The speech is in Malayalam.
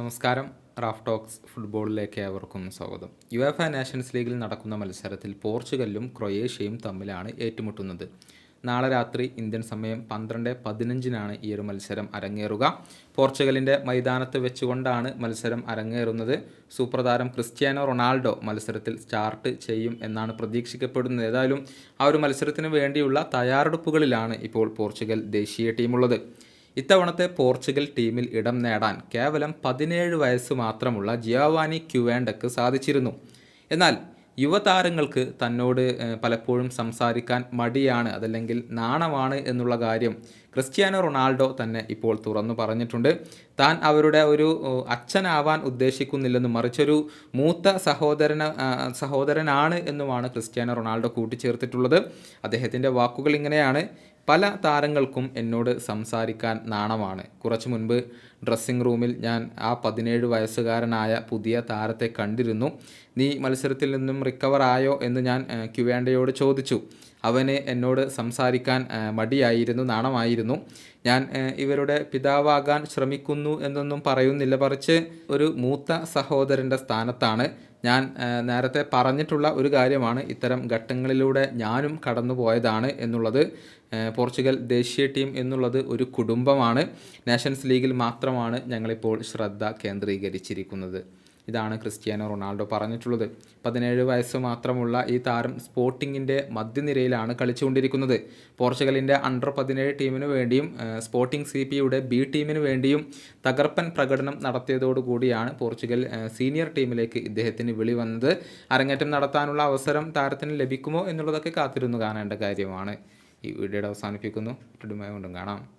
നമസ്കാരം. റാഫ് ടോക്സ് ഫുട്ബോളിലേക്ക് ഏവർക്കും സ്വാഗതം. യുഎഫ നാഷൻസ് ലീഗിൽ നടക്കുന്ന മത്സരത്തിൽ പോർച്ചുഗലും ക്രൊയേഷ്യയും തമ്മിലാണ് ഏറ്റുമുട്ടുന്നത്. നാളെ രാത്രി ഇന്ത്യൻ സമയം പന്ത്രണ്ട് പതിനഞ്ചിനാണ് ഈ ഒരു മത്സരം അരങ്ങേറുക. പോർച്ചുഗലിന്റെ മൈതാനത്ത് വെച്ചുകൊണ്ടാണ് മത്സരം അരങ്ങേറുന്നത്. സൂപ്രതാരം ക്രിസ്ത്യാനോ റൊണാൾഡോ മത്സരത്തിൽ സ്റ്റാർട്ട് ചെയ്യും എന്നാണ് പ്രതീക്ഷിക്കപ്പെടുന്നത്. ഏതായാലും ആ ഒരു മത്സരത്തിന് വേണ്ടിയുള്ള തയ്യാറെടുപ്പുകളിലാണ് ഇപ്പോൾ പോർച്ചുഗൽ ദേശീയ ടീമുള്ളത്. ഇത്തവണത്തെ പോർച്ചുഗൽ ടീമിൽ ഇടം നേടാൻ കേവലം പതിനേഴ് വയസ്സ് മാത്രമുള്ള ജിയോവാനി ക്യുവേണ്ടക്ക് സാധിച്ചിരുന്നു. എന്നാൽ യുവതാരങ്ങൾക്ക് തന്നോട് പലപ്പോഴും സംസാരിക്കാൻ മടിയാണ് അതല്ലെങ്കിൽ നാണമാണ് എന്നുള്ള കാര്യം ക്രിസ്ത്യാനോ റൊണാൾഡോ തന്നെ ഇപ്പോൾ തുറന്നു പറഞ്ഞിട്ടുണ്ട്. താൻ അവരുടെ ഒരു അച്ഛനാവാൻ ഉദ്ദേശിക്കുന്നില്ലെന്നും മറിച്ചൊരു മൂത്ത സഹോദരന സഹോദരനാണ് എന്നുമാണ് ക്രിസ്ത്യാനോ റൊണാൾഡോ കൂട്ടിച്ചേർത്തിട്ടുള്ളത്. അദ്ദേഹത്തിന്റെ വാക്കുകൾ ഇങ്ങനെയാണ്. പല താരങ്ങൾക്കും എന്നോട് സംസാരിക്കാൻ നാണമാണ്. കുറച്ചു മുൻപ് ഡ്രസ്സിംഗ് റൂമിൽ ഞാൻ ആ പതിനേഴ് വയസ്സുകാരനായ പുതിയ താരത്തെ കണ്ടിരുന്നു. നീ മത്സരത്തിൽ നിന്നും റിക്കവർ ആയോ എന്ന് ഞാൻ ക്യുവാൻഡയോട് ചോദിച്ചു. അവന് എന്നോട് സംസാരിക്കാൻ മടിയായിരുന്നു നാണമായിരുന്നു. ഞാൻ ഇവരുടെ പിതാവാകാൻ ശ്രമിക്കുന്നു എന്നൊന്നും പറയുന്നില്ല. പറിച്ച് ഒരു മൂത്ത സഹോദരന്റെ സ്ഥാനത്താണ്. ഞാൻ നേരത്തെ പറഞ്ഞിട്ടുള്ള ഒരു കാര്യമാണ് ഇത്തരം ഘട്ടങ്ങളിലൂടെ ഞാനും കടന്നു പോയതാണ് എന്നുള്ളത് പോർച്ചുഗൽ ദേശീയ ടീം എന്നുള്ളത് ഒരു കുടുംബമാണ്. നാഷൻസ് ലീഗിൽ മാത്രമാണ് ഞങ്ങളിപ്പോൾ ശ്രദ്ധ കേന്ദ്രീകരിച്ചിരിക്കുന്നത്. ഇതാണ് ക്രിസ്ത്യാനോ റൊണാൾഡോ പറഞ്ഞിട്ടുള്ളത്. പതിനേഴ് വയസ്സ് മാത്രമുള്ള ഈ താരം സ്പോർട്ടിങ്ങിന്റെ മധ്യനിരയിലാണ് കളിച്ചുകൊണ്ടിരിക്കുന്നത്. പോർച്ചുഗലിന്റെ അണ്ടർ പതിനേഴ് ടീമിനു വേണ്ടിയും സ്പോർട്ടിംഗ് സി പിയുടെ ബി ടീമിനു വേണ്ടിയും തകർപ്പൻ പ്രകടനം നടത്തിയതോടുകൂടിയാണ് പോർച്ചുഗൽ സീനിയർ ടീമിലേക്ക് ഇദ്ദേഹത്തിന് വിളി വന്നത്. അരങ്ങേറ്റം നടത്താനുള്ള അവസരം താരത്തിന് ലഭിക്കുമോ എന്നുള്ളതൊക്കെ കാത്തിരുന്നു കാണേണ്ട കാര്യമാണ്. ഈ വീഡിയോയുടെ അവസാനിപ്പിക്കുന്നു. മറ്റൊരു കൊണ്ടും കാണാം.